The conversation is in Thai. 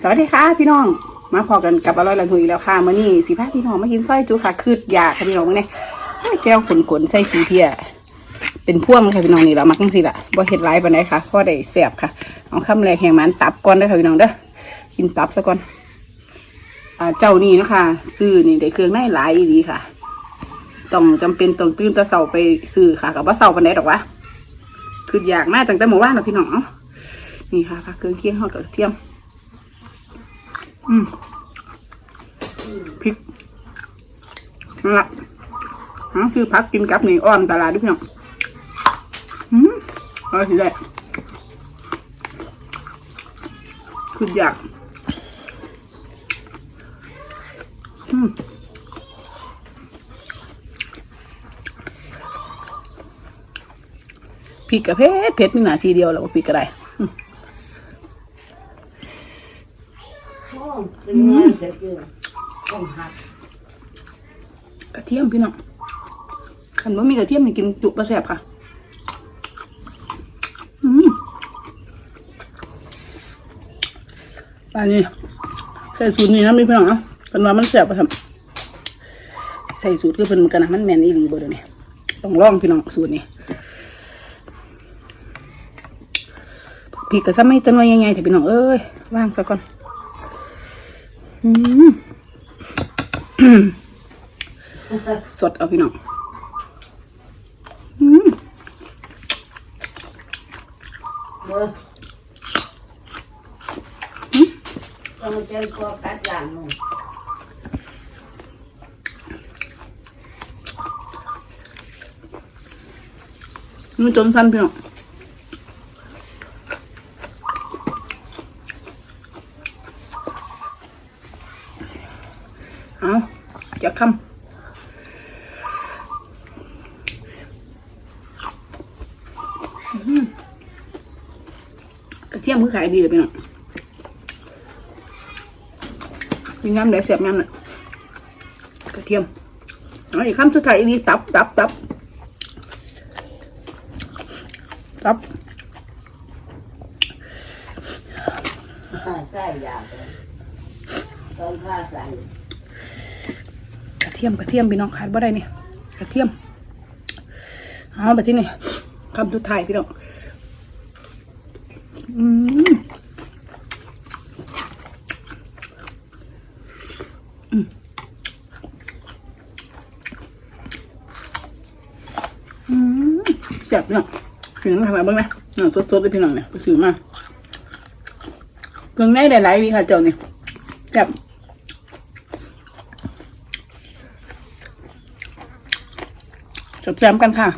สวัสดีค่ะพี่น้อง มาพอกันกับอร่อยละหุยแล้วค่ะมื่อนี้สิพาพี่น้องมากินสร้อยจุค่ะคืดยาค่ะพี่น้องมื่อนี้โอ้ยแก้วขนขนใส่ขี้เพียเป็นพ่วงเลยค่ะพี่น้องนี่เรามักจังสิล่ะบ่เฮ็ดร้ายปานใดค่ะเพราะได้แซ่บค่ะเอาคำแรกแห่งมันตับก่อนเด้ค่ะพี่น้องเด้อกินตับซะก่อนอ่าเจ้านี่นะคะซื้อนี่ได้เครื่องในหลายดีค่ะต้องจำเป็นต้องตื่นตะเสาไปซื้อค่ะกับว่าเสาปานใดดอกวะคืออยากมาตั้งแต่หมู่บ้านเนาะพี่น้องเนี่ค่ะผักเครื่องเคียงทอดกระเทียม อืมพริกนั่นละหาซื้อพักกินกับนี่อ้อมตลาดด้วยพี่น้องอืมอร่อยสิได้คืออยากอืมพริกกับเผ็ดเผ็ดมีหนาทีเดียวแล้วพริกก็ได้ เป็นงานเสร็จเลยต้องหักกระเทียมพี่น้องคันว่ามีกระเทียมนี่กินจุปลาแสบค่ะอืมอันนี้ใส่สูตรนี้นะมีพี่น้องเนาะเป็นว่ามันแสบปะครับใส่สูตรคือเป็นกันนะมันแมนอีหลีบ่เดี๋ยวนี้ต้องลองพี่น้องสูตรนี้พริกกระซ้ำไม่ต้นว้ยังไงแต่พี่น้องเอ้ยว่างซะก่อน สดเอาพี่น้องอืมเมื่อต้องเจอตัวกัดหลังมึงมันจนสั้นพี่น้อง เอาจะคำอื้อหือกระเทียมคือขายดีเลยพี่น้องมีงามได้เสียบงามเลยกระเทียมเอาอีกคำสุดท้ายอีกตับตับตับตับใส่ยาเลยต้องผ้าใส่กระ เทียมกระเทียมพี่น้องขาดบ่ได้เนี่ยกระเทียมเอาไปที่นี่คำสุดท้ายพี่น้องอืมอืมจับพี่น้องถึงทำอะไรบ้างนะเน่าสดๆเลยพี่น้องเนี่ยไปซื้อมาเครื่องในหลายๆดีค่ะเจ้าเนี่ยแซ่บ แซมๆกันค่ะ